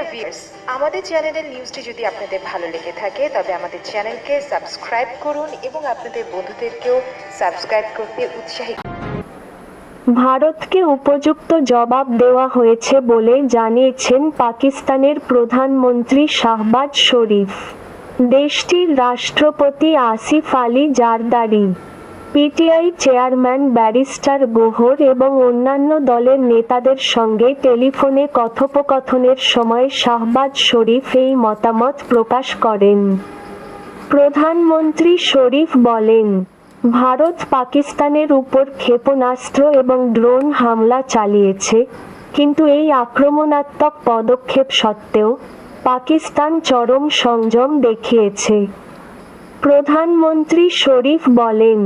Dear viewers আমাদের চ্যানেলের নিউজটি যদি আপনাদের ভালো লেগে থাকে, তবে আমাদের চ্যানেলকে সাবস্ক্রাইব করুন এবং আপনাদের বন্ধুদেরকেও সাবস্ক্রাইব করতে উৎসাহিত ভারতকে উপযুক্ত জবাব দেওয়া হয়েছে বলে জানিয়েছেন পাকিস্তানের প্রধানমন্ত্রী শাহবাজ শরীফ। দেশটির রাষ্ট্রপতি Asif Ali Zardari. PTI chairman barrister Gohar এবং অন্যান্য দলের নেতাদের সঙ্গে টেলিফোনে কথোপকথনের সময় শাহবাজ শরীফ এই মতামত প্রকাশ করেন। প্রধানমন্ত্রী শরীফ বলেন, ভারত পাকিস্তানের উপর ক্ষেপণাস্ত্র এবং ড্রোন হামলা চালিয়েছে, কিন্তু এই আক্রমণাত্মক পদক্ষেপ সত্ত্বেও পাকিস্তান চরম সংযম দেখিয়েছে। প্রধানমন্ত্রী শরীফ বলেন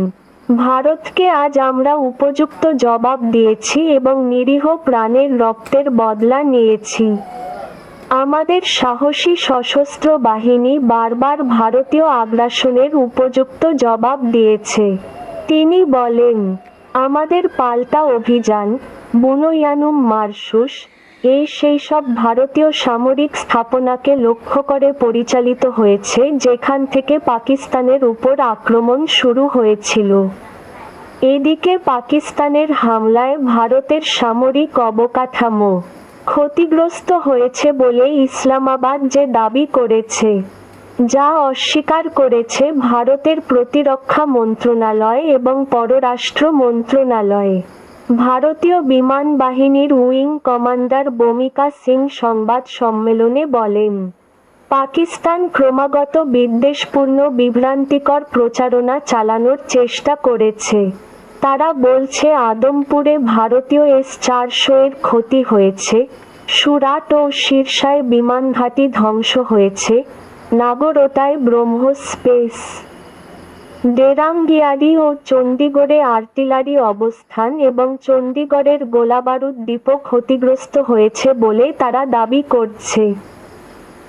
ভারতকে আজ আমরা উপযুক্ত জবাব দিয়েছি এবং নিরীহ প্রাণের রক্তের বদলা নিয়েছি। আমাদের সাহসী সশস্ত্র বাহিনী বারবার ভারতীয় আগ্রাসনের উপযুক্ত জবাব দিয়েছে। তিনি বলেন, আমাদের পাল্টা অভিযান, বুনোয়ানুম মারসুস এই সেই সব ভারতীয় সামরিক স্থাপনাকে লক্ষ্য করে পরিচালিত হয়েছে, যেখান থেকে পাকিস্তানের উপর আক্রমণ শুরু হয়েছিল। এদিকে পাকিস্তানের হামলায় ভারতের সামরিক অবকাঠামো ক্ষতিগ্রস্ত হয়েছে বলে ইসলামাবাদ যে দাবি করেছে, যা অস্বীকার করেছে ভারতের প্রতিরক্ষা মন্ত্রণালয় এবং পররাষ্ট্র মন্ত্রণালয়। ভারতীয় বিমান বাহিনীর উইং কমান্ডার বমিকা সিং সংবাদ সম্মেলনে বলেন, পাকিস্তান ক্রমাগত বিদ্বেষপূর্ণ বিভ্রান্তিকর প্রচারণা চালানোর চেষ্টা করেছে। তারা বলছে, আদমপুরে ভারতীয় এস চারশো এর ক্ষতি হয়েছে, সুরাট ও শীর্ষায় বিমান ঘাঁটি ধ্বংস হয়েছে নাগরতায় ব্রহ্মোস স্পেস ডেরাঙ্গিয়ারি ও চণ্ডীগড়ে আর্টিলারি অবস্থান এবং চণ্ডীগড়ের গোলাবারুদ দ্বীপও ক্ষতিগ্রস্ত হয়েছে বলে তারা দাবি করছে।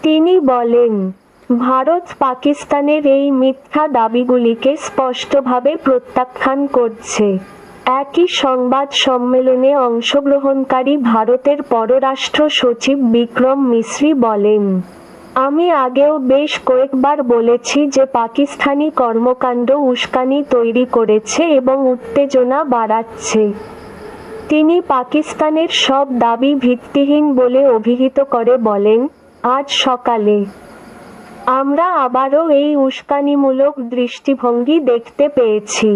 তিনি বলেন, ভারত পাকিস্তানের এই মিথ্যা দাবিগুলিকে স্পষ্টভাবে প্রত্যাখ্যান করছে। একই সংবাদ সম্মেলনে অংশগ্রহণকারী ভারতের পররাষ্ট্র সচিব বিক্রম মিশ্রি বলেন আমি আগেও বেশ কয়েকবার বলেছি যে পাকিস্তানি কর্মকাণ্ড উস্কানি তৈরি করেছে এবং উত্তেজনা বাড়াচ্ছে। তিনি পাকিস্তানের সব দাবি ভিত্তিহীন বলে অভিহিত করে বলেন, আজ সকালে আমরা আবারও এই উস্কানিমূলক দৃষ্টিভঙ্গি দেখতে পেয়েছি।